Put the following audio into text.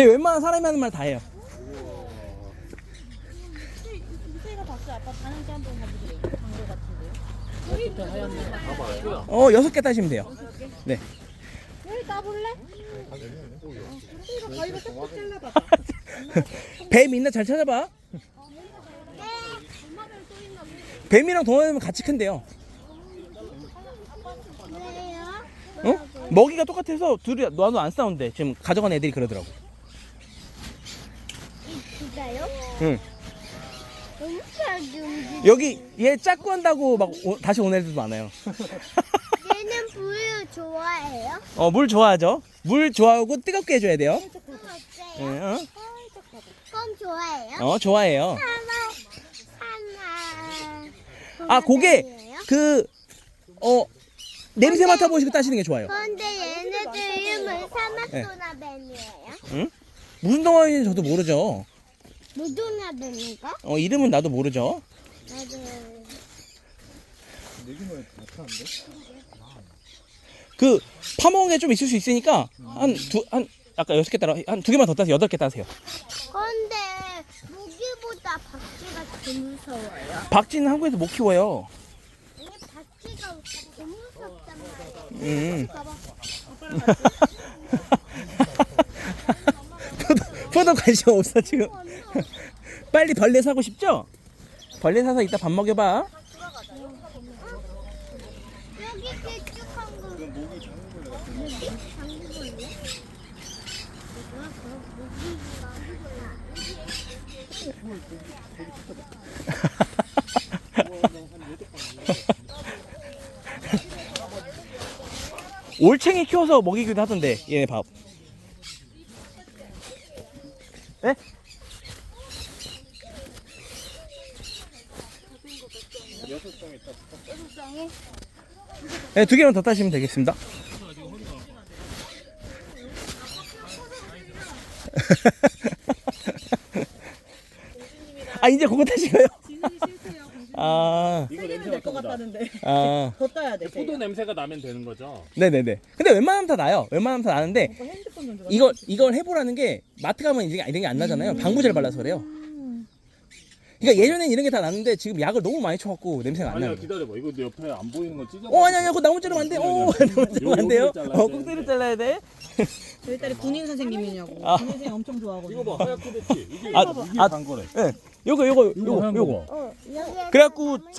제 웬만한 사람이 하는 말 다 해요. 어 여섯 개 따시면 돼요. 네. 여기 따볼래? 뱀 있나 잘 찾아봐. 뱀이랑 동화뱀은 같이 큰데요. 어? 먹이가 똑같아서 둘이 놔도 안 싸운대. 지금 가져간 애들이 그러더라고. 진짜요? 응. 잘 움직여. 여기 얘 짝구 한다고 막 오- 다시 오는 애들도 많아요. 얘는 불 좋아해요? 어, 물 좋아하죠? 물 좋아하고 뜨겁게 해줘야 돼요. 그럼 예, 어때요? 어? 그럼 좋아해요? 어, 좋아해요. 하나, 하나. 아, 고개? 그, 어, 냄새 맡아보시고 따시는 게 좋아요. 그런데 얘네들 이름은 네. 사막도나뱀이에요? 무슨 동화인지 저도 모르죠. 무도나뱀인가? 어, 이름은 나도 모르죠. 맞아요. 그, 게좀 있을 수 있으니까, 한 두, 한, 아까 여섯 개 따라, 한 두 개만 더 따세요. 여덟 개 따세요. 그런데 모기보다 박쥐가 더 무서워요. 박쥐는 한국에서 못 키워요. 박쥐가 더 무섭단 말이에요. 음. 봐봐. 포도 관심 없어, 지금. 빨리 벌레 사고 싶죠? 벌레 사서 이따 밥 먹여봐. 올챙이 키워서 먹이기도 하던데, 얘네 밥. 네? 네, 두 개만 더 따시면 되겠습니다. 아, 이제 그거 타시고요? 아, 이거 냄새 될것. 같다는데. 아, 더 떠야 돼. 포도 냄새가 나면 되는 거죠? 네네네. 근데 웬만하면 다 나요. 웬만하면 다 나는데, 오빠 핸드폰 좀 줘. 이걸, 이걸 해보라는 게, 마트 가면 이게 이런 게 안 나잖아요. 방부제를 발라서 그래요. 그러니까 예전엔 이런 게다 났는데, 지금 약을 너무 많이 쳐갖고 냄새가 안 아니야 나요. 기다려봐. 이거 내 옆에 안 보이는 거 찢어. 어, 아니, 아니, 그거 나무 자르면 안 돼. 어, 나무 자르면 안 돼요. 어. 꼭대를 잘라야 돼. 저희 딸이 군인 선생님이냐고. 아. 군인 선생님 엄청 좋아하거든요. 이거 봐 하얗게 됐지. 이게 아, 이게 아, 단 거래. 예. 요거, 요거, 요거, 요거. 어, 여기 그래갖고, 저